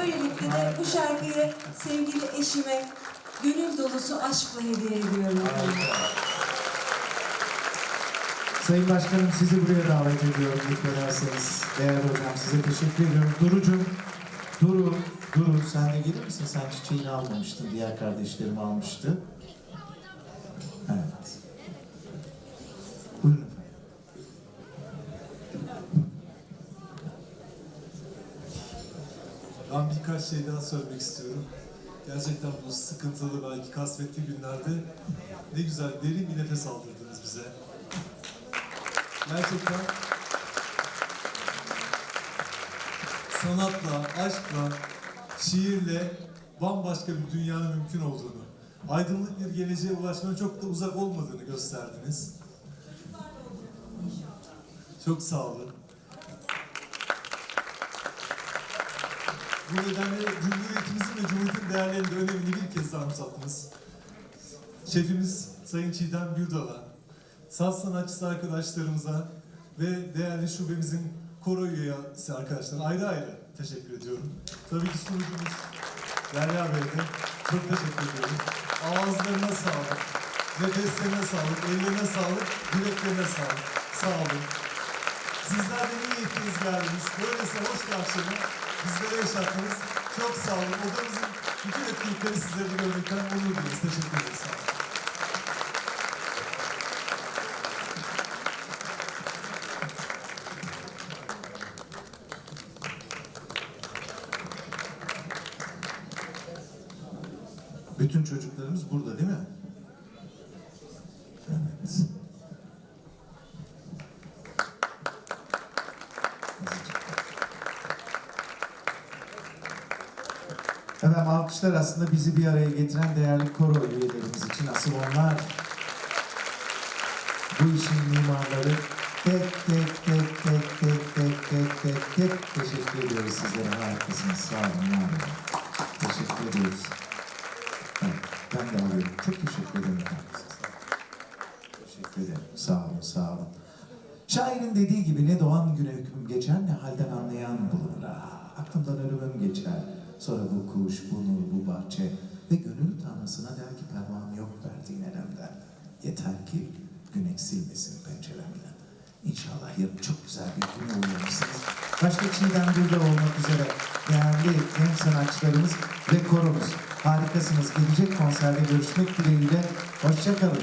Böylelikle de bu şarkıyı sevgili eşime gönül dolusu aşkla hediye ediyorum. Sayın Başkanım sizi buraya davet ediyorum lütfederseniz. Değerli hocam size teşekkür ediyorum. Durucum, Duru, Duru sen de gelir misin? Sen çiçeğini almamıştın, diğer kardeşlerim almıştı. Ben birkaç şey daha söylemek istiyorum. Gerçekten bu sıkıntılı belki kasvetli günlerde ne güzel derin bir nefes aldırdınız bize. Gerçekten sanatla, aşkla, şiirle bambaşka bir dünyanın mümkün olduğunu, aydınlık bir geleceğe ulaşmanın çok da uzak olmadığını gösterdiniz. Çok sağ olun. Bu nedenle Cumhuriyetimizin ve Cumhuriyet'in değerlerinin de önemini bir kez daha anımsattınız. Şefimiz Sayın Çiğdem Gürdal'a, saz sanatçısı arkadaşlarımıza ve değerli şubemizin koro üyesi arkadaşlarına ayrı ayrı teşekkür ediyorum. Tabii ki sunucumuz Derya Bey'e de çok teşekkür ediyorum. Ağızlarına sağlık, nefeslerine sağlık, ellerine sağlık, yüreklerine sağlık. Sağ olun. Sizler de iyi ettiniz geldiniz. Böylesi hoş bir akşamı bizlere yaşattınız. Çok sağ olun. Odamızın bütün etkinlikleri sizleri de görmekten onur duyuyoruz. Teşekkür ederiz. Sağ olun. Bütün çocuklarımız burada değil mi? Evet. Efendim alkışlar aslında bizi bir araya getiren değerli koro üyelerimiz için. Asıl onlar bu işin mimarları. Tek tek tek tek tek tek tek tek tek teşekkür ediyoruz sizlere. Harikasınız. Sağ olun. var. Teşekkür ediyoruz. Evet, ben de alıyorum. Çok teşekkür ederim. Teşekkür ederim. Sağ olun, sağ olun. Şairin dediği gibi ne doğan güne hüküm geçer ne halden anlayan bulunur. Ah, aklımdan ölümüm geçer. Sonra bu kuş, bu nur, bu bahçe ve gönül tanrısına der ki pervam yok verdiğin elemden. Yeter ki gün eksilmesin penceremden. İnşallah yarın çok güzel bir gün uyanırsınız. Başta Çiğdem burada olmak üzere değerli genç sanatçılarımız ve koromuz. Harikasınız. Gelecek konserde görüşmek dileğiyle. Hoşçakalın.